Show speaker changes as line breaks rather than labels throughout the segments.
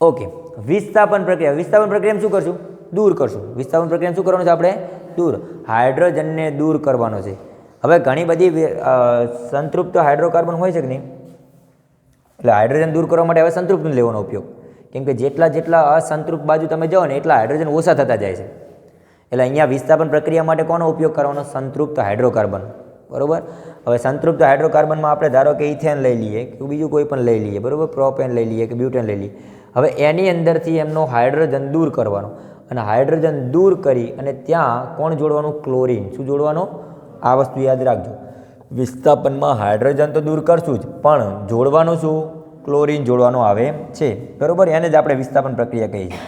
Okay. વિસ્થાપન પ્રક્રિયા. વિસ્થાપન પ્રક્રિયામાં શું કરશું? દૂર કરશું. વિસ્થાપન પ્રક્રિયામાં શું કરવાનું છે આપણે? દૂર. હાઇડ્રોજનને દૂર કરવાનો છે. હવે ઘણી બધી સંતૃપ્ત હાઇડ્રોકાર્બન હોય છે કે નહીં? એટલે હાઇડ્રોજન દૂર કરવા માટે હવે સંતૃપ્તનો લેવાનો ઉપયોગ. કેમ કે જેટલા જેટલા અસંતૃપ્ત બાજુ તમે જાઓ ને, એટલા હાઇડ્રોજન ઓછા થતા જાય છે. એટલે અહીંયા વિસ્થાપન પ્રક્રિયા માટે કોનો ઉપયોગ કરવાનો? સંતૃપ્ત હાઇડ્રોકાર્બન. બરોબર? હવે સંતૃપ્ત હાઇડ્રોકાર્બનમાં આપણે ધારો કે ઇથેન લઈ લઈએ કે બીજું કોઈ પણ લઈ લઈએ. બરોબર? પ્રોપેન લઈ લઈએ કે બ્યુટેન લઈ લઈએ. હવે એની અંદરથી એમનો હાઇડ્રોજન દૂર કરવાનો. અને હાઇડ્રોજન દૂર કરી અને ત્યાં કોણ જોડવાનું? ક્લોરિન. શું જોડવાનું? આ વસ્તુ યાદ રાખજો. વિસ્થાપનમાં હાઇડ્રોજન તો દૂર કરશું જ, પણ જોડવાનું શું? ક્લોરીન જોડવાનું આવે છે. બરાબર? એને જ આપણે વિસ્થાપન પ્રક્રિયા કહીએ છીએ.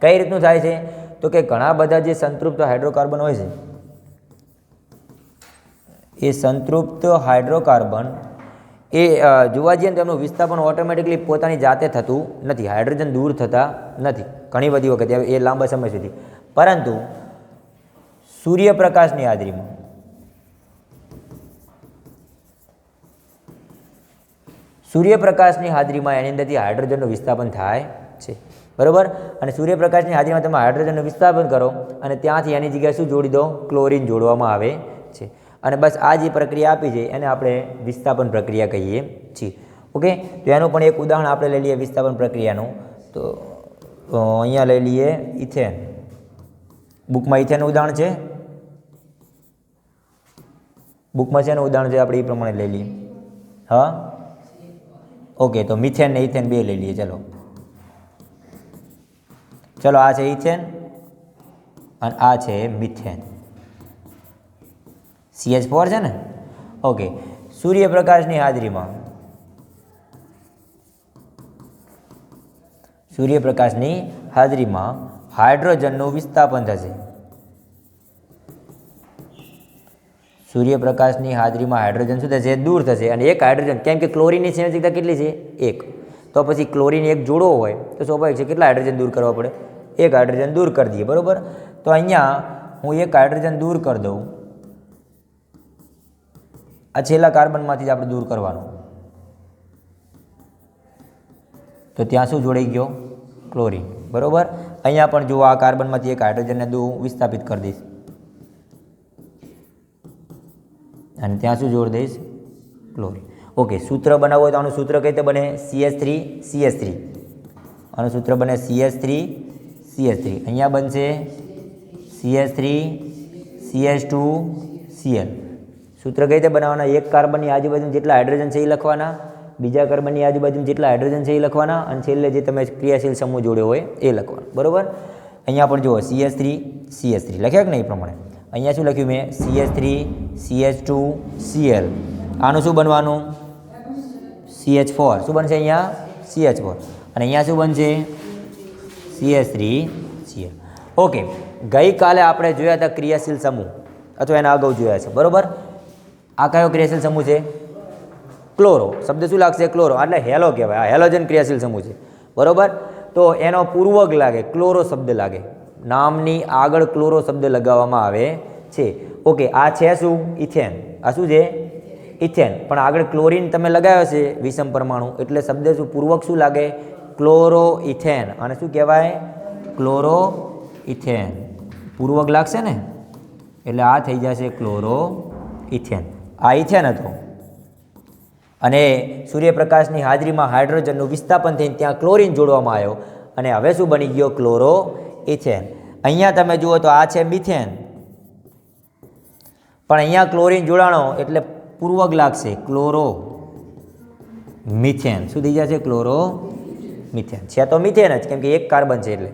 કઈ રીતનું થાય છે? તો કે ઘણા બધા જે સંતૃપ્ત હાઇડ્રોકાર્બન હોય છે, એ સંતૃપ્ત હાઇડ્રોકાર્બન એ જોવા જઈએ ને તેમનું વિસ્થાપન ઓટોમેટિકલી પોતાની જાતે થતું નથી. હાઇડ્રોજન દૂર થતા નથી. ઘણી બધી વખત એ લાંબા સમય સુધી. પરંતુ સૂર્યપ્રકાશની હાજરીમાં સૂર્યપ્રકાશની હાજરીમાં એની અંદરથી હાઇડ્રોજનનું વિસ્થાપન થાય છે. બરાબર? અને સૂર્યપ્રકાશની હાજરીમાં તમે હાઇડ્રોજનનું વિસ્થાપન કરો અને ત્યાંથી એની જગ્યાએ શું જોડી દો? ક્લોરિન જોડવામાં આવે છે. અને બસ આ જે પ્રક્રિયા આપી છે, એને આપણે વિસ્થાપન પ્રક્રિયા કહીએ છીએ. ઓકે? તો એનું પણ એક ઉદાહરણ આપણે લઈ લઈએ વિસ્થાપન પ્રક્રિયાનું. તો અહીંયા લઈ લઈએ ઇથેન. બુકમાં ઇથેનનું ઉદાહરણ છે? બુકમાં છે ઉદાહરણ છે આપણે એ પ્રમાણે લઈ લઈએ. હા? ઓકે, તો મિથેન ને ઇથેન બે લઈ લઈએ. ચલો. ચલો, આ છે ઇથેન અને આ છે મિથેન. સીએચ ફોર છે ને? ઓકે સૂર્યપ્રકાશની હાજરીમાં. સૂર્યપ્રકાશની હાજરીમાં હાઇડ્રોજનનું વિસ્થાપન થશે. સૂર્યપ્રકાશની હાજરીમાં હાઇડ્રોજન શું થશે? દૂર થશે. અને એક હાઇડ્રોજન, કેમ કે ક્લોરીનની સંયોજકતા કેટલી છે? એક. તો પછી ક્લોરીન એક જોડો હોય, તો સ્વાભાવિક છે કેટલા હાઇડ્રોજન દૂર કરવા પડે? એક હાઇડ્રોજન દૂર કરી દઈએ, બરાબર? તો અહીંયા હું એક હાઇડ્રોજન દૂર કરી દઉં. આ છેલ્લા કાર્બનમાંથી જ આપણે દૂર કરવાનું. તો ત્યાં શું જોડાઈ ગયો? ક્લોરીન. બરાબર? અહીંયા પણ જુઓ, આ કાર્બનમાંથી એક હાઇડ્રોજનને દૂર વિસ્થાપિત કરી દઈશ. અને ત્યાં શું જોડ દઈશ? ક્લોરીન. ઓકે, સૂત્ર બનાવવું હોય તો આનું સૂત્ર કઈ રીતે બને? સીએસ થ્રી સીએસ થ્રી આનું સૂત્ર બને સીએસ થ્રી સીએસ થ્રી અહીંયા બનશે CS three CS two CL સૂત્ર કઈ રીતે બનાવવાના? એક કાર્બનની આજુબાજુ જેટલા હાઇડ્રોજન છે એ લખવાના, બીજા કાર્બનની આજુબાજુ જેટલા હાઇડ્રોજન છે એ લખવાના, અને છેલ્લે જે તમે ક્રિયાશીલ સમૂહ જોડ્યો હોય એ લખવાનું. બરાબર? અહીંયા પણ જુઓ સીએસ થ્રી સીએસ થ્રી. લખ્યા કે નહીં એ પ્રમાણે? અહીંયા શું લખ્યું મેં? CS three, CH two, CL. આનું શું બનવાનું? CH four. શું બનશે અહીંયા? CH four. અને અહીંયા શું બનશે? CS three, CL. ઓકે. ગઈકાલે આપણે જોયા હતા ક્રિયાશીલ સમૂહ, અથવા એના અગાઉ જોયા છે. બરોબર? આ કયો ક્રિયાશીલ સમૂહ છે? ક્લોરો. શબ્દ શું લાગશે? ક્લોરો. એટલે હેલો કહેવાય. આ હેલોજન ક્રિયાશીલ સમૂહ છે. બરોબર? તો એનો પૂર્વક લાગે, ક્લોરો શબ્દ લાગે. નામની આગળ ક્લોરો શબ્દ લગાવવામાં આવે છે. ઓકે, આ છે શું? ઇથેન. આ શું છે? ઇથેન. પણ આગળ ક્લોરીન તમે લગાવ્યો છે વિષમ પરમાણુ. એટલે શબ્દ શું? પૂર્વક શું લાગે? Chloroethane. અને શું કહેવાય? Chloroethane. પૂર્વક લાગશે ને? એટલે આ થઈ જશે ક્લોરો ઇથેન. આ ઇથેન હતો અને સૂર્યપ્રકાશની હાજરીમાં હાઇડ્રોજનનું વિસ્થાપન થઈને ત્યાં ક્લોરિન જોડવામાં આવ્યો. અને હવે શું બની ગયો? Chloroethane. અહીંયા તમે જુઓ તો આ છે મિથેન. પણ અહીંયા ક્લોરીન જોડાણો એટલે પૂર્વક લાગશે. Chloromethane. શું થઈ જશે? Chloromethane. છે તો મિથેન જ, કેમ કે એક કાર્બન છે એટલે.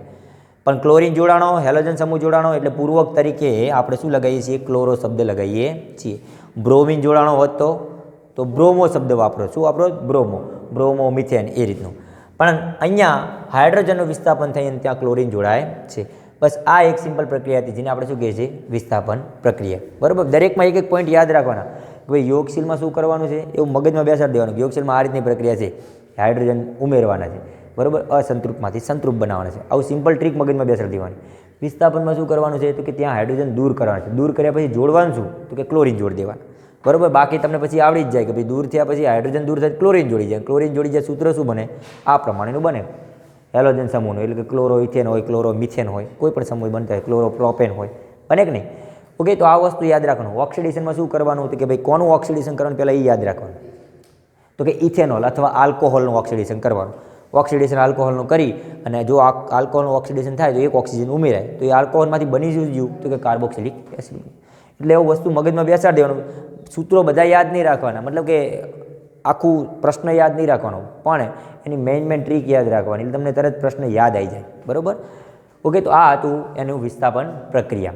પણ ક્લોરીન જોડાણો, હેલોજન સમૂહ જોડાણો એટલે પૂર્વક તરીકે આપણે શું લગાવીએ છીએ? ક્લોરો શબ્દ લગાવીએ છીએ. બ્રોમિન જોડાણો હોત તો તો બ્રોમો શબ્દ વાપરો. શું વાપરો? બ્રોમો. બ્રોમો, મિથેન, એ રીતનું. પણ અહીંયા હાઇડ્રોજનનું વિસ્થાપન થઈને ત્યાં ક્લોરિન જોડાય છે. બસ આ એક સિમ્પલ પ્રક્રિયા હતી, જેને આપણે શું કહીએ છીએ? વિસ્થાપન પ્રક્રિયા. બરાબર? દરેકમાં એક એક પોઈન્ટ યાદ રાખવાના. કે ભાઈ યોગશીલમાં શું કરવાનું છે? એવું મગજમાં બેસાડી દેવાનું યોગશીલમાં આ રીતની પ્રક્રિયા છે. હાઇડ્રોજન ઉમેરવાના છે. બરાબર? અસંતૃપમાંથી સંતૃપ્ત બનાવવાના છે. આવું સિમ્પલ ટ્રીક મગજમાં બેસાડી દેવાની. વિસ્થાપનમાં શું કરવાનું છે? તો કે ત્યાં હાઇડ્રોજન દૂર કરવાનું છે. દૂર કર્યા પછી જોડવાનું શું? તો કે ક્લોરિન જોડી દેવાનું. બરોબર? બાકી તમને પછી આવડી જ જાય કે ભાઈ દૂર થયા પછી હાઇડ્રોજન દૂર થાય ક્લોરીન જોડી જાય. ક્લોરિન જોડી જાય સૂત્ર શું બને? આ પ્રમાણેનું બને. હેલોજન સમૂહનું, એટલે કે ક્લોરો ઇથેન હોય ક્લોરો મિથેન હોય, કોઈ પણ સમૂહ બનતા હોય ક્લોરો પ્રોપેન હોય. બને કે નહીં? ઓકે તો આ વસ્તુ યાદ રાખવાનું. ઓક્સિડેશનમાં શું કરવાનું? હતું કે ભાઈ કોનું ઓક્સિડેશન કરવાનું? પહેલાં એ યાદ રાખવાનું. તો કે ઇથેનોલ અથવા આલ્કોહોલનું ઓક્સિડેશન કરવાનું. ઓક્સિડેશન આલ્કોહોલનું કરી અને જો આ આલ્કોહોલનું ઓક્સિડેશન થાય તો એક ઓક્સિજન ઉમેરાય. તો એ આલ્કોહોલમાંથી બની શું ગયું તો કે કાર્બોક્સિલિક એસિડ એટલે એવું વસ્તુ મગજમાં બેસાડી દેવાનું. સૂત્રો બધા યાદ નહીં રાખવાના. મતલબ કે આખું પ્રશ્ન યાદ નહીં રાખવાનો. પણ એની મેઇન મેઇન ટ્રીક યાદ રાખવાની. એટલે તમને તરત પ્રશ્ન યાદ આવી જાય. બરાબર? ઓકે, તો આ હતું એનું વિસ્થાપન પ્રક્રિયા.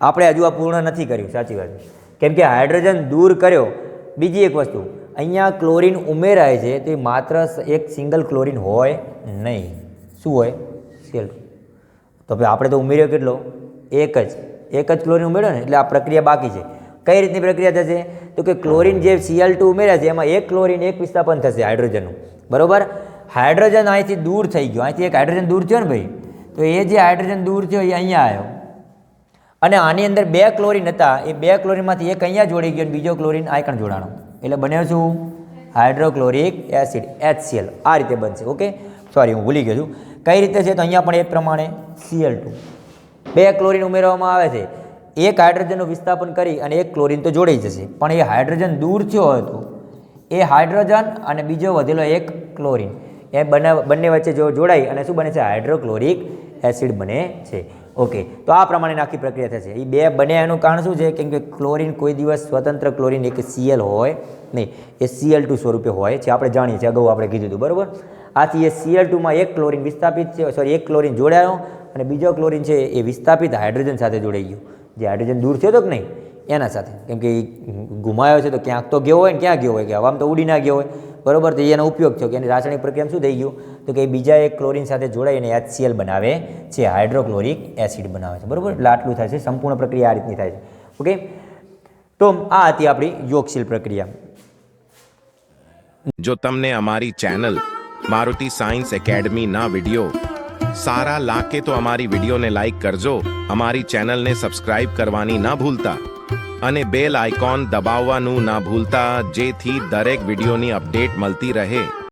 આપણે હજુ આ પૂર્ણ નથી કર્યું, સાચી વાત. કેમ કે હાઇડ્રોજન દૂર કર્યો. બીજી એક વસ્તુ અહીંયા ક્લોરીન ઉમેરાય છે, તો માત્ર એક સિંગલ ક્લોરીન હોય નહીં. શું હોય? સેલ તો ભાઈ આપણે તો ઉમેર્યો કેટલો? એક જ. એક જ ક્લોરીન ઉમેર્યો ને, એટલે આ પ્રક્રિયા બાકી છે. કઈ રીતની પ્રક્રિયા થશે? તો કે ક્લોરીન જે સીએલ ટુ ઉમેર્યા છે, એમાં એક ક્લોરીન, એક વિસ્થાપન થશે હાઇડ્રોજનનું. બરાબર? હાઇડ્રોજન અહીંથી દૂર થઈ ગયો. અહીંથી એક હાઇડ્રોજન દૂર થયો ને ભાઈ? તો એ જે હાઇડ્રોજન દૂર થયો એ અહીંયા આવ્યો. અને આની અંદર બે ક્લોરીન હતા. એ બે ક્લોરીનમાંથી એક અહીંયા જોડી ગયો બીજો ક્લોરીન કણ જોડાણો. એટલે બન્યો શું હાઇડ્રોક્લોરિક એસિડ એચસીએલ આ રીતે બનશે, ઓકે? સોરી હું ભૂલી ગયો છું. કઈ રીતે છે? તો અહીંયા પણ એ પ્રમાણે સીએલ ટુ બે ક્લોરીન ઉમેરવામાં આવે છે. એક હાઇડ્રોજનનું વિસ્થાપન કરી અને એક ક્લોરીન તો જોડાઈ જશે. પણ એ હાઇડ્રોજન દૂર થયો હતો. એ હાઇડ્રોજન અને બીજો વધેલો એક ક્લોરિન. એ બંને બંને વચ્ચે જો જોડાઈ અને શું બને છે? હાઇડ્રોક્લોરિક એસિડ બને છે. ઓકે, તો આ પ્રમાણે આખી પ્રક્રિયા થશે એ બે બને એનું કારણ શું છે? કેમ કે ક્લોરીન કોઈ દિવસ સ્વતંત્ર ક્લોરિન, એક સીએલ હોય નહીં, એ સીએલ ટુ સ્વરૂપે હોય છે, આપણે જાણીએ છીએ, અગાઉ આપણે કીધું હતું, બરાબર? આથી એ સીએલ ટુમાં એક ક્લોરિન વિસ્થાપિત છે સોરી એક ક્લોરીન જોડાયો અને બીજો ક્લોરિન છે એ વિસ્થાપિત, હાઇડ્રોજન સાથે જોડાઈ ગયો. જે હાઇડ્રોજન દૂર થયો હતો કે નહીં? એના સાથે. કેમ કે ગુમાયો છે તો ક્યાંક તો ગયો હોય ને ક્યાં ગયો હોય? કે હવામાં તો ઉડી ના ગયો હોય. બરોબર? તો એનો ઉપયોગ થયો કે એની રાસાયણિક પ્રક્રિયા શું થઈ ગયું? તો કે બીજા એક ક્લોરિન સાથે જોડાઈને એચસીએલ બનાવે છે, હાઇડ્રોક્લોરિક એસિડ બનાવે છે. બરાબર? એટલે આટલું થાય છે. સંપૂર્ણ પ્રક્રિયા આ રીતની થાય છે. ઓકે? તો આ હતી આપણી યોગશીલ પ્રક્રિયા.
જો તમને અમારી ચેનલ મારુતિ સાયન્સ એકેડમીના વિડિયો સારા લાગે તો અમારી વિડીયોને લાઈક કરજો. અમારી ચેનલને સબસ્ક્રાઇબ કરવાની ના ભૂલતા. અને બેલ આઇકોન દબાવવાનું ના ભૂલતા જેથી દરેક વિડીયોની અપડેટ મળતી રહે.